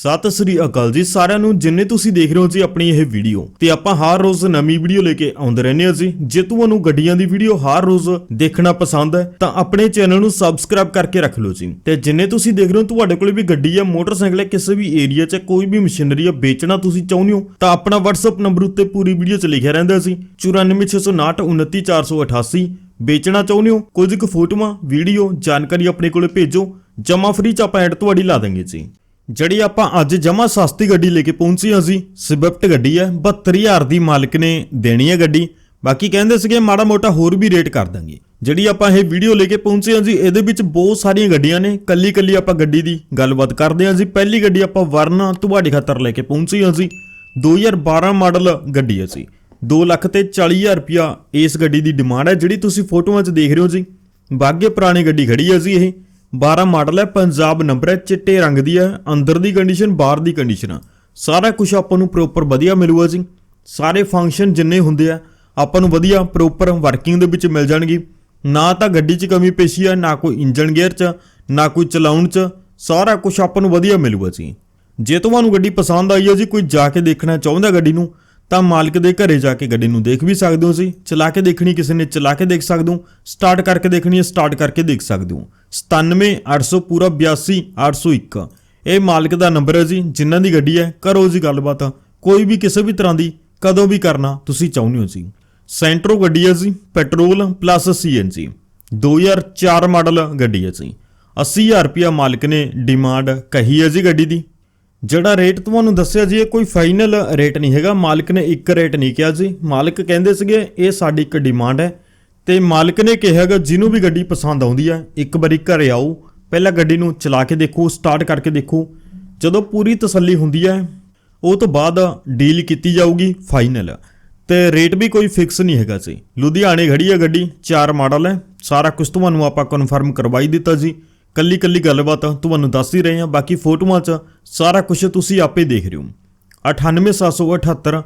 ਸਤਿ ਸ੍ਰੀ ਅਕਾਲ ਜੀ ਸਾਰਿਆਂ ਨੂੰ, ਜਿੰਨੇ ਤੁਸੀਂ ਦੇਖ ਰਹੇ ਹੋ ਜੀ ਆਪਣੀ ਇਹ ਵੀਡੀਓ, ਤੇ ਆਪਾਂ ਹਰ ਰੋਜ਼ ਨਵੀਂ ਵੀਡੀਓ ਲੈ ਕੇ ਆਉਂਦੇ ਰਹਿੰਦੇ ਹਾਂ ਜੀ। ਜੇ ਤੁਹਾਨੂੰ ਗੱਡੀਆਂ ਦੀ ਵੀਡੀਓ ਹਰ ਰੋਜ਼ ਦੇਖਣਾ ਪਸੰਦ ਹੈ, ਤਾਂ ਆਪਣੇ ਚੈਨਲ ਨੂੰ ਸਬਸਕ੍ਰਾਈਬ ਕਰਕੇ ਰੱਖ ਲਓ ਜੀ। ਤੇ ਜਿੰਨੇ ਤੁਸੀਂ ਦੇਖ ਰਹੇ ਹੋ, ਤੁਹਾਡੇ ਕੋਲ ਵੀ ਗੱਡੀ ਹੈ ਮੋਟਰਸਾਈਕਲ ਹੈ, ਕਿਸੇ ਵੀ ਏਰੀਆ 'ਚ ਕੋਈ ਵੀ ਮਸ਼ੀਨਰੀ ਹੈ ਵੇਚਣਾ ਤੁਸੀਂ ਚਾਹੁੰਦੇ ਹੋ, ਤਾਂ ਆਪਣਾ WhatsApp ਨੰਬਰ ਉੱਤੇ ਪੂਰੀ ਵੀਡੀਓ 'ਚ ਲਿਖਿਆ ਰਹਿੰਦਾ ਸੀ 9469299488 ਵੇਚਣਾ ਚਾਹੁੰਦੇ ਹੋ, ਕੁਝ ਕੁ ਫੋਟੋਆਂ, ਵੀਡੀਓ, ਜਾਣਕਾਰੀ ਆਪਣੇ ਕੋਲੇ ਭੇਜੋ ਜਮਾ ਫ੍ਰੀ ਚ ਆਪਾਂ ਐਡ ਤੁਹਾਡੀ ਲਾ ਦਾਂਗੇ ਜੀ। ਜਿਹੜੀ ਆਪਾਂ ਅੱਜ ਜਮਾ ਸਸਤੀ ਗੱਡੀ ਲੈ ਕੇ ਪਹੁੰਚੀ ਹਾਂ ਜੀ, ਸਵਿਫਟ ਗੱਡੀ ਹੈ 72000 ਦੀ ਮਾਲਕ ਨੇ ਦੇਣੀ ਹੈ ਗੱਡੀ। ਬਾਕੀ ਕਹਿੰਦੇ ਸੀਗੇ ਮਾੜਾ ਮੋਟਾ ਹੋਰ ਵੀ ਰੇਟ ਕਰ ਦਾਂਗੇ। ਜਿਹੜੀ ਆਪਾਂ ਇਹ ਵੀਡੀਓ ਲੈ ਕੇ ਪਹੁੰਚੇ ਹਾਂ ਜੀ, ਇਹਦੇ ਵਿੱਚ ਬਹੁਤ ਸਾਰੀਆਂ ਗੱਡੀਆਂ ਨੇ ਕੱਲੀ ਕੱਲੀ ਆਪਾਂ ਗੱਡੀ ਦੀ ਗੱਲਬਾਤ ਕਰਦੇ ਹਾਂ ਜੀ। ਪਹਿਲੀ ਗੱਡੀ ਆਪਾਂ ਵਰਨਾ ਤੁਹਾਡੇ ਖਾਤਰ ਲੈ ਕੇ ਪਹੁੰਚੀ ਹਾਂ ਜੀ। 2012 ਮਾਡਲ ਗੱਡੀ ਹੈ ਜੀ। 2 ਲੱਖ ਤੇ 40000 ਰੁਪਿਆ ਇਸ ਗੱਡੀ ਦੀ ਡਿਮਾਂਡ ਹੈ, ਜਿਹੜੀ ਤੁਸੀਂ ਫੋਟੋਆਂ 'ਚ ਦੇਖ ਰਹੇ ਹੋ ਜੀ। ਬਾਗੇ ਪੁਰਾਣੀ ਗੱਡੀ ਖੜੀ ਹੈ ਜੀ ਇਹ। 12 ਮਾਡਲ ਹੈ, ਪੰਜਾਬ ਨੰਬਰ ਹੈ, ਚਿੱਟੇ ਰੰਗ ਦੀ ਹੈ, ਅੰਦਰ ਦੀ ਕੰਡੀਸ਼ਨ ਬਾਹਰ ਦੀ ਕੰਡੀਸ਼ਨ ਆ। ਸਾਰਾ ਕੁਝ ਆਪਾਂ ਨੂੰ ਪ੍ਰੋਪਰ ਵਧੀਆ ਮਿਲੂਗਾ ਜੀ। ਸਾਰੇ ਫੰਕਸ਼ਨ ਜਿੰਨੇ ਹੁੰਦੇ ਆ, ਆਪਾਂ ਨੂੰ ਵਧੀਆ ਪ੍ਰੋਪਰ ਵਰਕਿੰਗ ਦੇ ਵਿੱਚ ਮਿਲ ਜਾਣਗੇ। ਨਾ ਤਾਂ ਗੱਡੀ 'ਚ ਕਮੀ ਪੇਸ਼ੀ ਹੈ ਨਾ ਕੋਈ ਇੰਜਨ ਗੇਅਰ 'ਚ, ਨਾ ਕੋਈ ਚਲਾਉਣ 'ਚ, ਸਾਰਾ ਕੁਝ ਆਪਾਂ ਨੂੰ ਵਧੀਆ ਮਿਲੂਗਾ ਜੀ। ਜੇ ਤੁਹਾਨੂੰ ਗੱਡੀ ਪਸੰਦ ਆਈ ਹੈ ਜੀ, ਕੋਈ ਜਾ ਕੇ ਦੇਖਣਾ ਚਾਹੁੰਦਾ ਗੱਡੀ ਨੂੰ ਤਾਂ ਮਾਲਕ ਦੇ ਘਰੇ ਜਾ ਕੇ ਗੱਡੀ ਨੂੰ ਦੇਖ ਵੀ ਸਕਦੇ ਹੋ ਸੀ ਚਲਾ ਕੇ ਦੇਖਣੀ ਕਿਸੇ ਨੇ, ਚਲਾ ਕੇ ਦੇਖ ਸਕਦੇ ਹੋ। ਸਟਾਰਟ ਕਰਕੇ ਦੇਖਣੀ ਹੈ, ਸਟਾਰਟ ਕਰਕੇ ਦੇਖ ਸਕਦੇ ਹੋ। 97800 ਪੂਰਾ 82801 ਇਹ ਮਾਲਕ ਦਾ ਨੰਬਰ ਹੈ ਜੀ, ਜਿਨ੍ਹਾਂ ਦੀ ਗੱਡੀ ਹੈ, ਕਰੋ ਜੀ ਗੱਲਬਾਤ। ਕੋਈ ਵੀ ਕਿਸੇ ਵੀ ਤਰ੍ਹਾਂ ਦੀ, ਕਦੋਂ ਵੀ ਕਰਨਾ ਤੁਸੀਂ ਚਾਹੁੰਦੇ ਹੋ ਜੀ। ਸੈਂਟਰੋ ਗੱਡੀ ਹੈ ਜੀ, ਪੈਟਰੋਲ ਪਲੱਸ ਸੀਐਨਜੀ। 2004 ਮਾਡਲ ਗੱਡੀ ਹੈ ਜੀ। 80000 ਰੁਪਿਆ ਮਾਲਕ ਨੇ ਡਿਮਾਂਡ ਕਹੀ ਹੈ ਜੀ ਗੱਡੀ ਦੀ। ਜਿਹੜਾ ਰੇਟ ਤੁਹਾਨੂੰ ਦੱਸਿਆ ਜੀ, ਇਹ ਕੋਈ ਫਾਈਨਲ ਰੇਟ ਨਹੀਂ ਹੈਗਾ। ਮਾਲਕ ਨੇ ਇੱਕ ਰੇਟ ਨਹੀਂ ਕਿਹਾ ਜੀ। ਮਾਲਕ ਕਹਿੰਦੇ ਸੀਗੇ, ਇਹ ਸਾਡੀ ਇੱਕ ਡਿਮਾਂਡ ਹੈ। ਤੇ ਮਾਲਕ ਨੇ ਕਿਹਾਗਾ ਜਿਹਨੂੰ ਵੀ ਗੱਡੀ ਪਸੰਦ ਆਉਂਦੀ ਹੈ ਇੱਕ ਵਾਰੀ ਘਰੇ ਆਓ। ਪਹਿਲਾਂ ਗੱਡੀ ਨੂੰ ਚਲਾ ਕੇ ਦੇਖੋ ਸਟਾਰਟ ਕਰਕੇ ਦੇਖੋ। ਜਦੋਂ ਪੂਰੀ ਤਸੱਲੀ ਹੁੰਦੀ ਹੈ, ਉਹ ਤੋਂ ਬਾਅਦ ਡੀਲ ਕੀਤੀ ਜਾਊਗੀ ਫਾਈਨਲ ਤੇ ਰੇਟ ਵੀ ਕੋਈ ਫਿਕਸ ਨਹੀਂ ਹੈਗਾ ਜੀ। ਲੁਧਿਆਣੇ ਖੜੀ ਹੈ ਗੱਡੀ, ਚਾਰ ਮਾਡਲ ਹੈ। ਸਾਰਾ ਕੁਝ ਤੁਹਾਨੂੰ ਆਪਾਂ ਕਨਫਰਮ ਕਰਵਾਈ ਦਿੱਤਾ ਜੀ। ਕੱਲੀ ਕੱਲੀ ਗੱਲਬਾਤ ਤੁਹਾਨੂੰ ਦੱਸ ਹੀ ਰਹੇ ਹਾਂ, ਬਾਕੀ ਫੋਟੋਆਂ 'ਚ ਸਾਰਾ ਕੁਝ ਤੁਸੀਂ ਆਪੇ ਦੇਖ ਰਹੇ ਹੋ। 98778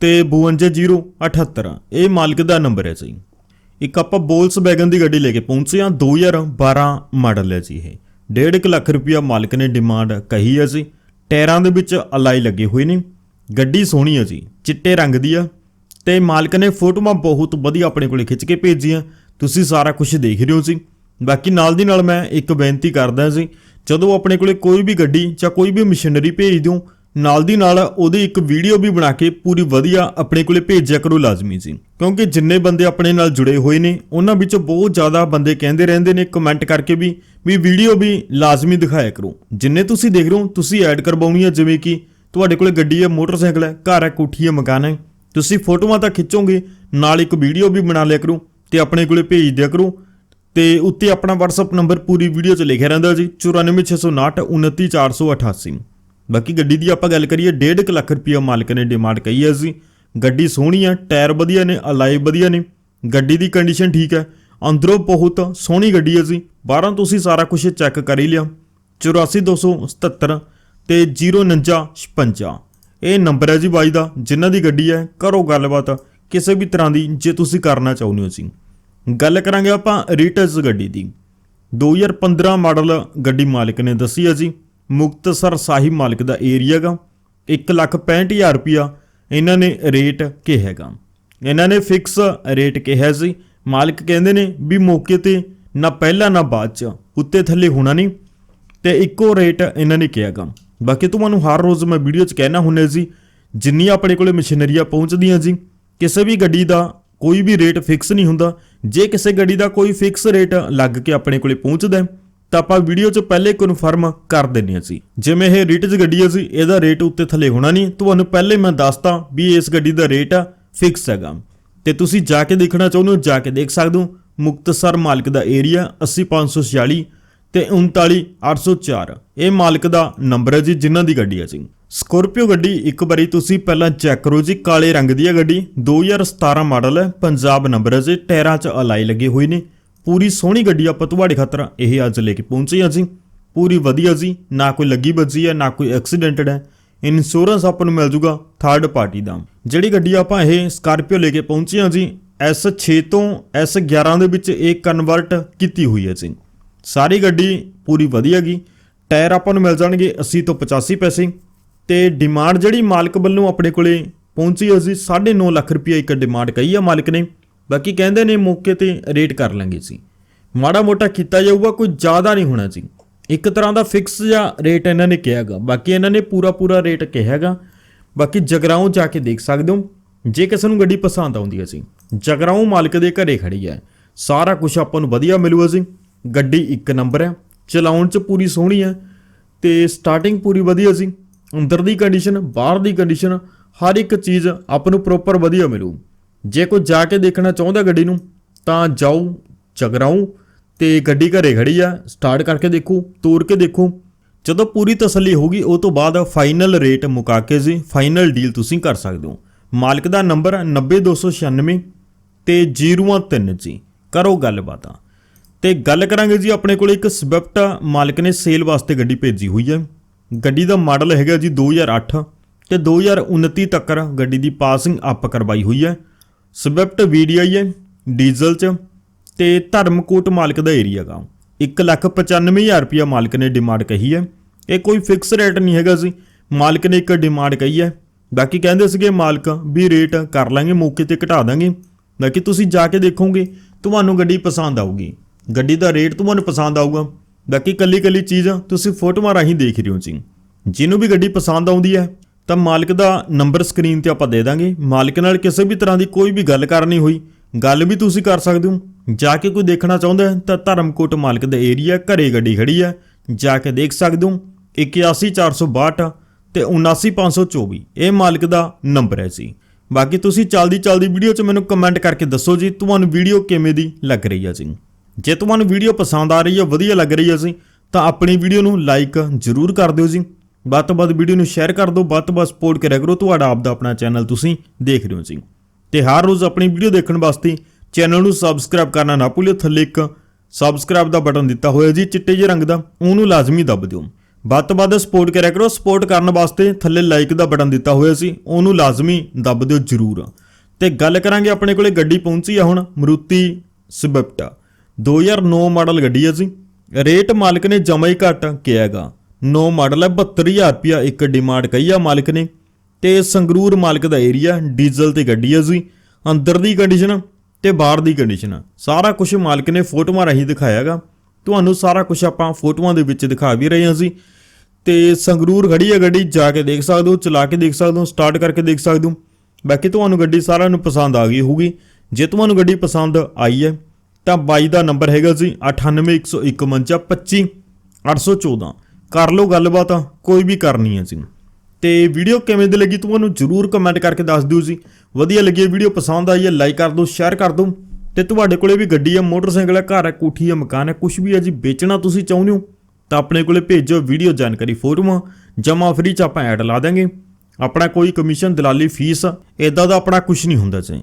ਤੇ 52078 ਇਹ ਮਾਲਕ ਦਾ ਨੰਬਰ ਹੈ ਜੀ। ਇੱਕ ਆਪਾਂ ਬੋਲਸ ਵੈਗਨ ਦੀ ਗੱਡੀ ਲੈ ਕੇ ਪਹੁੰਚੇ ਹਾਂ 2012 ਮਾਡਲ ਹੈ ਜੀ ਇਹ। 1.5 ਲੱਖ ਰੁਪਇਆ ਮਾਲਕ ਨੇ ਡਿਮਾਂਡ ਕਹੀ ਹੈ ਜੀ। ਟਾਇਰਾਂ ਦੇ ਵਿੱਚ ਅਲਾਈ ਲੱਗੇ ਹੋਏ ਨੇ। ਗੱਡੀ ਸੋਹਣੀ ਹੈ ਜੀ, ਚਿੱਟੇ ਰੰਗ ਦੀ ਆ। ਤੇ ਮਾਲਕ ਨੇ ਫੋਟੋਆਂ ਬਹੁਤ ਵਧੀਆ ਆਪਣੇ ਕੋਲੇ ਖਿੱਚ ਕੇ ਭੇਜੀਆਂ। ਤੁਸੀਂ ਸਾਰਾ ਕੁਝ ਦੇਖ ਰਹੇ ਹੋ ਜੀ। ਬਾਕੀ ਨਾਲ ਦੀ ਨਾਲ ਮੈਂ ਇੱਕ ਬੇਨਤੀ ਕਰਦਾ ਸੀ ਜਦੋਂ ਆਪਣੇ ਕੋਲੇ ਕੋਈ ਵੀ ਗੱਡੀ ਜਾਂ ਕੋਈ ਵੀ ਮਸ਼ੀਨਰੀ ਭੇਜ ਦਿਓ ਨਾਲ ਦੀ ਨਾਲ ਉਹਦੀ ਇੱਕ ਵੀਡੀਓ ਵੀ ਬਣਾ ਕੇ ਪੂਰੀ ਵਧੀਆ ਆਪਣੇ ਕੋਲੇ ਭੇਜਿਆ ਕਰੋ ਲਾਜ਼ਮੀ ਸੀ ਕਿਉਂਕਿ ਜਿੰਨੇ ਬੰਦੇ ਆਪਣੇ ਨਾਲ ਜੁੜੇ ਹੋਏ ਨੇ, ਉਹਨਾਂ ਵਿੱਚੋਂ ਬਹੁਤ ਜ਼ਿਆਦਾ ਬੰਦੇ ਕਹਿੰਦੇ ਰਹਿੰਦੇ ਨੇ ਕਮੈਂਟ ਕਰਕੇ ਵੀ ਵੀ ਵੀਡੀਓ ਵੀ ਲਾਜ਼ਮੀ ਦਿਖਾਇਆ ਕਰੋ। ਜਿੰਨੇ ਤੁਸੀਂ ਦੇਖ ਰਹੇ ਹੋ, ਤੁਸੀਂ ਐਡ ਕਰਵਾਉਣੀ ਹੈ ਜਿਵੇਂ ਕਿ ਤੁਹਾਡੇ ਕੋਲੇ ਗੱਡੀ ਹੈ ਮੋਟਰਸਾਈਕਲ ਹੈ ਘਰ ਹੈ ਕੋਠੀ ਹੈ ਮਕਾਨ ਹੈ ਤੁਸੀਂ ਫੋਟੋਆਂ ਤਾਂ ਖਿੱਚੋਗੇ, ਨਾਲ ਇੱਕ ਵੀਡੀਓ ਵੀ ਬਣਾ ਲਿਆ ਕਰੋ ਤੇ ਆਪਣੇ ਕੋਲੇ ਭੇਜ ਦਿਆ ਕਰੋ। ਤੇ ਉੱਤੇ ਆਪਣਾ WhatsApp ਨੰਬਰ ਪੂਰੀ ਵੀਡੀਓ 'ਚ ਲਿਖਿਆ ਰਹਿੰਦਾ ਜੀ 94659 29488 ਬਾਕੀ ਗੱਡੀ ਦੀ ਆਪਾਂ ਗੱਲ ਕਰੀਏ 1.5 ਲੱਖ ਰੁਪਇਆ ਮਾਲਕ ਨੇ ਡਿਮਾਂਡ ਕਹੀ ਹੈ ਜੀ। ਗੱਡੀ ਸੋਹਣੀ ਹੈ, ਟਾਇਰ ਵਧੀਆ ਨੇ ਅਲਾਈ ਵਧੀਆ ਨੇ। ਗੱਡੀ ਦੀ ਕੰਡੀਸ਼ਨ ਠੀਕ ਹੈ, ਅੰਦਰੋਂ ਬਹੁਤ ਸੋਹਣੀ ਗੱਡੀ ਹੈ ਜੀ। ਬਾਹਰੋਂ ਤੁਸੀਂ ਸਾਰਾ ਕੁਝ ਚੈੱਕ ਕਰ ਹੀ ਲਿਆ। 84277 ਤੇ 04956 ਇਹ ਨੰਬਰ ਹੈ ਜੀ ਬਾਈ ਦਾ, ਜਿਨ੍ਹਾਂ ਦੀ ਗੱਡੀ ਹੈ ਕਰੋ ਗੱਲਬਾਤ ਕਿਸੇ ਵੀ ਤਰ੍ਹਾਂ ਦੀ, ਜੇ ਤੁਸੀਂ ਕਰਨਾ ਚਾਹੁੰਦੇ ਹੋ ਜੀ। ਗੱਲ ਕਰਾਂਗੇ ਆਪਾਂ ਰੀਟਸ ਗੱਡੀ ਦੀ। 2015 ਮਾਡਲ ਗੱਡੀ ਮਾਲਕ ਨੇ ਦੱਸੀ ਹੈ ਜੀ, ਮੁਕਤਸਰ ਸਾਹਿਬ ਮਾਲਕ ਦਾ ਏਰੀਆ ਗਾ 165000 ਰੁਪਿਆ ਇਹਨਾਂ ਨੇ ਰੇਟ ਕਿਹਾ ਹੈਗਾ। ਇਹਨਾਂ ਨੇ ਫਿਕਸ ਰੇਟ ਕਿਹਾ ਸੀ। ਮਾਲਕ ਕਹਿੰਦੇ ਨੇ ਵੀ ਮੌਕੇ ਤੇ ਨਾ ਪਹਿਲਾਂ ਨਾ ਬਾਅਦ ਚ, ਉੱਤੇ ਥੱਲੇ ਹੋਣਾ ਨਹੀਂ, ਤੇ ਇੱਕੋ ਰੇਟ ਇਹਨਾਂ ਨੇ ਕਿਹਾ ਗਾ ਬਾਕੀ ਤੁਹਾਨੂੰ ਹਰ ਰੋਜ਼ ਮੈਂ ਵੀਡੀਓ 'ਚ ਕਹਿਣਾ ਹੁੰਨੇ ਜੀ ਜਿੰਨੀ ਆਪਣੇ ਕੋਲੇ ਮਸ਼ੀਨਰੀਆਂ ਪਹੁੰਚਦੀਆਂ ਜੀ, ਕਿਸੇ ਵੀ ਗੱਡੀ ਦਾ ਕੋਈ ਵੀ ਰੇਟ ਫਿਕਸ ਨਹੀਂ ਹੁੰਦਾ ਜੇ ਕਿਸੇ ਗੱਡੀ ਦਾ ਕੋਈ ਫਿਕਸ ਰੇਟ ਲੱਗ ਕੇ ਆਪਣੇ ਕੋਲੇ ਪਹੁੰਚਦਾ ਤਾਂ ਆਪਾਂ ਵੀਡੀਓ 'ਚ ਪਹਿਲੇ ਕਨਫਰਮ ਕਰ ਦਿੰਨੇ ਹਾਂ ਸੀ ਜਿਵੇਂ ਇਹ ਰੀਟਸ ਗੱਡੀ ਹੈ ਸੀ ਇਹਦਾ ਰੇਟ ਉੱਤੇ ਥੱਲੇ ਹੋਣਾ ਨਹੀਂ ਤੁਹਾਨੂੰ ਪਹਿਲੇ ਮੈਂ ਦੱਸਤਾ ਵੀ ਇਸ ਗੱਡੀ ਦਾ ਰੇਟ ਆ ਫਿਕਸ ਹੈਗਾ। ਤੇ ਤੁਸੀਂ ਜਾ ਕੇ ਦੇਖਣਾ ਚਾਹੁੰਦੇ ਹੋ, ਜਾ ਕੇ ਦੇਖ ਸਕਦੇ ਹੋ, ਮੁਕਤਸਰ ਮਾਲਕ ਦਾ ਏਰੀਆ 80546 ਤੇ 39804 ਇਹ ਮਾਲਕ ਦਾ ਨੰਬਰ ਹੈ ਜੀ, ਜਿਨ੍ਹਾਂ ਦੀ ਗੱਡੀ ਹੈ ਜੀ। ਸਕੋਰਪੀਓ ਗੱਡੀ ਇੱਕ ਵਾਰੀ ਤੁਸੀਂ ਪਹਿਲਾਂ ਚੈੱਕ ਕਰੋ ਜੀ, ਕਾਲੇ ਰੰਗ ਦੀ ਹੈ ਗੱਡੀ। 2017 ਮਾਡਲ ਹੈ ਪੰਜਾਬ ਨੰਬਰ ਹੈ ਜੀ, ਟਾਇਰਾਂ 'ਚ ਅਲਾਈ ਲੱਗੇ ਹੋਏ ਨੇ। ਪੂਰੀ ਸੋਹਣੀ ਗੱਡੀ ਆਪਾਂ ਤੁਹਾਡੇ ਖਾਤਰ ਇਹ ਅੱਜ ਲੈ ਕੇ ਪਹੁੰਚੇ ਹਾਂ ਜੀ। ਪੂਰੀ ਵਧੀਆ ਜੀ, ਨਾ ਕੋਈ ਲੱਗੀ ਬੱਜੀ ਹੈ ਨਾ ਕੋਈ ਐਕਸੀਡੈਂਟਡ ਹੈ ਇੰਸ਼ੋਰੈਂਸ ਆਪਾਂ ਨੂੰ ਮਿਲ ਜੂਗਾ ਥਰਡ ਪਾਰਟੀ ਦਾ। ਜਿਹੜੀ ਗੱਡੀ ਆਪਾਂ ਇਹ ਸਕਾਰਪੀਓ ਲੈ ਕੇ ਪਹੁੰਚੇ ਹਾਂ ਜੀ S6 ਤੋਂ S11 ਦੇ ਵਿੱਚ ਇਹ ਕਨਵਰਟ ਕੀਤੀ ਹੋਈ ਹੈ ਜੀ। ਸਾਰੀ ਗੱਡੀ ਪੂਰੀ ਵਧੀਆ ਗਈ ਟਾਇਰ ਆਪਾਂ ਨੂੰ ਮਿਲ ਜਾਣਗੇ 80 ਤੋਂ 85 ਪੈਸੇ। ਤੇ ਡਿਮਾਂਡ ਜਿਹੜੀ ਮਾਲਕ ਵੱਲੋਂ ਆਪਣੇ ਕੋਲੇ ਪਹੁੰਚੀ ਅਸੀਂ 9.5 ਲੱਖ ਰੁਪਏ ਇੱਕ ਡਿਮਾਂਡ ਕਹੀ ਆ ਮਾਲਕ ਨੇ। ਬਾਕੀ ਕਹਿੰਦੇ ਨੇ ਮੌਕੇ ਤੇ ਰੇਟ ਕਰ ਲਾਂਗੇ ਸੀ ਮਾੜਾ ਮੋਟਾ ਕੀਤਾ ਜਾਊਗਾ, ਕੋਈ ਜ਼ਿਆਦਾ ਨਹੀਂ ਹੋਣਾ ਸੀ ਇੱਕ ਤਰ੍ਹਾਂ ਦਾ ਫਿਕਸ ਜਾਂ ਰੇਟ ਇਹਨਾਂ ਨੇ ਕਿਹਾਗਾ ਬਾਕੀ ਇਹਨਾਂ ਨੇ ਪੂਰਾ ਪੂਰਾ ਰੇਟ ਕਿਹਾਗਾ ਬਾਕੀ ਜਗਰਾਉਂ ਜਾ ਕੇ ਦੇਖ ਸਕਦੇ ਹੋ। ਜੇ ਕਿਸੇ ਨੂੰ ਗੱਡੀ ਪਸੰਦ ਆਉਂਦੀ ਹੈ ਸੀ ਜਗਰਾਉਂ ਮਾਲਕ ਦੇ ਘਰੇ ਖੜੀ ਹੈ। ਸਾਰਾ ਕੁਝ ਆਪਾਂ ਨੂੰ ਵਧੀਆ ਮਿਲੂਗਾ ਸੀ ਗੱਡੀ ਇੱਕ ਨੰਬਰ ਹੈ। ਚਲਾਉਣ 'ਚ ਪੂਰੀ ਸੋਹਣੀ ਹੈ ਤੇ ਸਟਾਰਟਿੰਗ ਪੂਰੀ ਵਧੀਆ ਸੀ ਅੰਦਰ ਦੀ ਕੰਡੀਸ਼ਨ ਬਾਹਰ ਦੀ ਕੰਡੀਸ਼ਨ ਹਰ ਇੱਕ ਚੀਜ਼ ਆਪ ਨੂੰ ਪ੍ਰੋਪਰ ਵਧੀਆ ਮਿਲੂ। ਜੇ ਕੋਈ ਜਾ ਕੇ ਦੇਖਣਾ ਚਾਹੁੰਦਾ ਗੱਡੀ ਨੂੰ, ਤਾਂ ਜਾਓ ਜਗਰਾਉਂ ਤੇ ਗੱਡੀ ਘਰੇ ਖੜੀ ਆ ਸਟਾਰਟ ਕਰਕੇ ਦੇਖੋ ਤੋੜ ਕੇ ਦੇਖੋ। ਜਦੋਂ ਪੂਰੀ ਤਸੱਲੀ ਹੋਗੀ ਉਹ ਤੋਂ ਬਾਅਦ ਫਾਈਨਲ ਰੇਟ ਮੁਕਾ ਕੇ ਜੀ ਫਾਈਨਲ ਡੀਲ ਤੁਸੀਂ ਕਰ ਸਕਦੇ ਹੋ। ਮਾਲਕ ਦਾ ਨੰਬਰ 90296 ਤੇ 03 ਜੀ। ਕਰੋ ਗੱਲਬਾਤਾਂ। ਤੇ ਗੱਲ ਕਰਾਂਗੇ ਜੀ, ਆਪਣੇ ਕੋਲ ਇੱਕ ਸਵਿਫਟ, ਮਾਲਕ ਨੇ ਸੇਲ ਵਾਸਤੇ ਗੱਡੀ ਭੇਜੀ ਹੋਈ ਹੈ। ਗੱਡੀ ਦਾ ਮਾਡਲ ਹੈਗਾ ਜੀ 2008 ਤੇ 2029 ਤੱਕ ਗੱਡੀ ਦੀ ਪਾਸਿੰਗ ਅਪ ਕਰਵਾਈ ਹੋਈ ਹੈ। ਸਵਿਫਟ VDI ਹੈ, ਡੀਜ਼ਲ ਚ ਤੇ ਧਰਮਕੋਟ ਮਾਲਕ ਦਾ ਏਰੀਆ ਗਾ। 195000 ਰੁਪਇਆ ਮਾਲਕ ਨੇ ਡਿਮਾਂਡ ਕਹੀ ਹੈ। ਇਹ ਕੋਈ ਫਿਕਸ ਰੇਟ ਨਹੀਂ ਹੈਗਾ ਜੀ। ਮਾਲਕ ਨੇ ਇੱਕ ਡਿਮਾਂਡ ਕਹੀ ਹੈ। ਬਾਕੀ ਕਹਿੰਦੇ ਸੀਗੇ ਮਾਲਕ, ਵੀ ਰੇਟ ਕਰ ਲਾਂਗੇ, ਮੌਕੇ ਤੇ ਘਟਾ ਦਾਂਗੇ। ਬਾਕੀ ਤੁਸੀਂ ਜਾ ਕੇ ਦੇਖੋਗੇ, ਤੁਹਾਨੂੰ ਗੱਡੀ ਪਸੰਦ ਆਊਗੀ। ਗੱਡੀ ਦਾ ਰੇਟ ਤੁਹਾਨੂੰ ਪਸੰਦ ਆਊਗਾ। ਬਾਕੀ ਕੱਲੀ ਕੱਲੀ ਚੀਜ਼ ਤੁਸੀਂ ਫੋਟੋਆਂ ਰਾਹੀਂ ਦੇਖ ਰਹੇ ਹੋ ਜੀ। ਜਿਹਨੂੰ ਵੀ ਗੱਡੀ ਪਸੰਦ ਆਉਂਦੀ ਹੈ, ਤਾਂ ਮਾਲਕ ਦਾ ਨੰਬਰ ਸਕਰੀਨ ਤੇ ਆਪਾਂ ਦੇ ਦਾਂਗੇ। ਮਾਲਕ ਨਾਲ ਕਿਸੇ ਵੀ ਤਰ੍ਹਾਂ ਦੀ ਕੋਈ ਵੀ ਗੱਲ ਕਰਨੀ ਹੋਈ, ਗੱਲ ਵੀ ਤੁਸੀਂ ਕਰ ਸਕਦੇ ਹੋ। ਜਾ ਕੇ ਕੋਈ ਦੇਖਣਾ ਚਾਹੁੰਦਾ ਹੈ, ਤਾਂ ਧਰਮਕੋਟ ਮਾਲਕ ਦਾ ਏਰੀਆ ਘਰੇ ਗੱਡੀ ਖੜੀ ਹੈ। ਜਾ ਕੇ ਦੇਖ ਸਕਦੇ ਹੋ 81462 ਤੇ 79524 ਇਹ ਮਾਲਕ ਦਾ ਨੰਬਰ ਹੈ ਜੀ। ਬਾਕੀ ਤੁਸੀਂ ਚਲਦੀ ਚਲਦੀ ਵੀਡੀਓ 'ਚ ਮੈਨੂੰ ਕਮੈਂਟ ਕਰਕੇ ਦੱਸੋ ਜੀ, ਤੁਹਾਨੂੰ ਵੀਡੀਓ ਕਿਵੇਂ ਦੀ ਲੱਗ ਰਹੀ ਹੈ ਜੀ। ਜੇ ਤੁਹਾਨੂੰ ਵੀਡੀਓ ਪਸੰਦ ਆ ਰਹੀ ਹੈ, ਵਧੀਆ ਲੱਗ ਰਹੀ ਹੈ ਜੀ, ਤਾਂ ਆਪਣੀ ਵੀਡੀਓ ਨੂੰ ਲਾਈਕ ਜ਼ਰੂਰ ਕਰ ਦਿਓ ਜੀ। ਵੱਧ ਤੋਂ ਵੱਧ ਵੀਡੀਓ ਨੂੰ ਸ਼ੇਅਰ ਕਰ ਦਿਓ, ਵੱਧ ਤੋਂ ਵੱਧ ਸਪੋਰਟ ਕਰਿਆ ਕਰੋ, ਤੁਹਾਡਾ ਆਪ ਦਾ ਆਪਣਾ ਚੈਨਲ ਤੁਸੀਂ ਦੇਖ ਰਹੇ ਹੋ ਜੀ। ਤੇ ਹਰ ਰੋਜ਼ ਆਪਣੀ ਵੀਡੀਓ ਦੇਖਣ ਵਾਸਤੇ ਚੈਨਲ ਨੂੰ ਸਬਸਕ੍ਰਾਈਬ ਕਰਨਾ ਨਾ ਭੁੱਲਿਓ, ਥੱਲੇ ਇੱਕ ਸਬਸਕ੍ਰਾਈਬ ਦਾ ਬਟਨ ਦਿੱਤਾ ਹੋਇਆ ਜੀ, ਚਿੱਟੇ ਜਿਹੇ ਰੰਗ ਦਾ, ਉਹਨੂੰ ਲਾਜ਼ਮੀ ਦੱਬ ਦਿਓ। ਵੱਧ ਤੋਂ ਵੱਧ ਸਪੋਰਟ ਕਰਿਆ ਕਰੋ ਸਪੋਰਟ ਕਰਨ ਵਾਸਤੇ ਥੱਲੇ ਲਾਈਕ ਦਾ ਬਟਨ ਦਿੱਤਾ ਹੋਇਆ ਸੀ, ਉਹਨੂੰ ਲਾਜ਼ਮੀ ਦੱਬ ਦਿਓ ਜ਼ਰੂਰ। ਤੇ ਗੱਲ ਕਰਾਂਗੇ ਆਪਣੇ ਕੋਲੇ ਗੱਡੀ ਪਹੁੰਚੀ ਆ ਹੁਣ, ਮਰੂਤੀ ਸਵਿਫਟ 2009 ਮਾਡਲ ਗੱਡੀ ਹੈ ਜੀ। ਰੇਟ ਮਾਲਕ ਨੇ ਜਮਾ ਹੀ ਘੱਟ ਕਿਹਾਗਾ 9 ਮਾਡਲ ਹੈ 72000 ਰੁਪਿਆ ਇੱਕ ਡਿਮਾਂਡ ਕਹੀ ਆ ਮਾਲਕ ਨੇ। ਤੇ ਸੰਗਰੂਰ ਮਾਲਕ ਦਾ ਏਰੀਆ ਡੀਜ਼ਲ ਤੇ ਗੱਡੀ ਹੈ ਜੀ। ਅੰਦਰ ਦੀ ਕੰਡੀਸ਼ਨ ਤੇ ਬਾਹਰ ਦੀ ਕੰਡੀਸ਼ਨ ਸਾਰਾ ਕੁਝ ਮਾਲਕ ਨੇ ਫੋਟੋਆਂ ਰਾਹੀਂ ਦਿਖਾਇਆਗਾ ਤੁਹਾਨੂੰ ਸਾਰਾ ਕੁਝ ਆਪਾਂ ਫੋਟੋਆਂ ਦੇ ਵਿੱਚ ਦਿਖਾ ਵੀ ਰਹੇ ਹਾਂ ਜੀ। ਤੇ ਸੰਗਰੂਰ ਖੜੀ ਹੈ ਗੱਡੀ, ਜਾ ਕੇ ਦੇਖ ਸਕਦੇ ਹੋ, ਚਲਾ ਕੇ ਦੇਖ ਸਕਦੇ ਹੋ ਸਟਾਰਟ ਕਰਕੇ ਦੇਖ ਸਕਦੇ ਹੋ। ਬਾਕੀ ਤੁਹਾਨੂੰ ਗੱਡੀ ਸਾਰਿਆਂ ਨੂੰ ਪਸੰਦ ਆ ਗਈ ਹੋਊਗੀ। ਜੇ ਤੁਹਾਨੂੰ ਗੱਡੀ ਪਸੰਦ ਆਈ ਹੈ ਤਾਂ ਬਾਈ ਦਾ ਨੰਬਰ ਹੈਗਾ ਜੀ 9815125814 ਕਰ ਲਓ ਗੱਲਬਾਤ, ਕੋਈ ਵੀ ਕਰਨੀ ਹੈ ਜੀ ਤੇ ਵੀਡੀਓ ਕਿਵੇਂ ਦੀ ਲੱਗੀ ਤੁਹਾਨੂੰ ਜਰੂਰ ਕਮੈਂਟ ਕਰਕੇ ਦੱਸ ਦਿਓ ਜੀ। ਵਧੀਆ ਲੱਗੀ ਵੀਡੀਓ ਪਸੰਦ ਆਈ ਹੈ ਲਾਈਕ ਕਰ ਦਿਓ ਸ਼ੇਅਰ ਕਰ ਦਿਓ। ਤੇ ਤੁਹਾਡੇ ਕੋਲੇ ਵੀ ਗੱਡੀ ਹੈ, ਮੋਟਰਸਾਈਕਲ ਹੈ, ਘਰ ਹੈ, ਕੋਠੀ ਹੈ, ਮਕਾਨ ਹੈ ਕੁਝ ਵੀ ਹੈ ਜੀ, ਵੇਚਣਾ ਤੁਸੀਂ ਚਾਹੁੰਦੇ ਹੋ, ਤਾਂ ਆਪਣੇ ਕੋਲੇ ਭੇਜੋ ਵੀਡੀਓ ਜਾਣਕਾਰੀ ਫੋਟੋਆਂ ਜਮਾ ਫ੍ਰੀ ਚ ਆਪਾਂ ਐਡ ਲਾ ਦਾਂਗੇ ਆਪਣਾ ਕੋਈ ਕਮਿਸ਼ਨ ਦਲਾਲੀ, ਫੀਸ ਇਦਾਂ ਦਾ ਆਪਣਾ ਕੁਝ ਨਹੀਂ ਹੁੰਦਾ ਜੀ।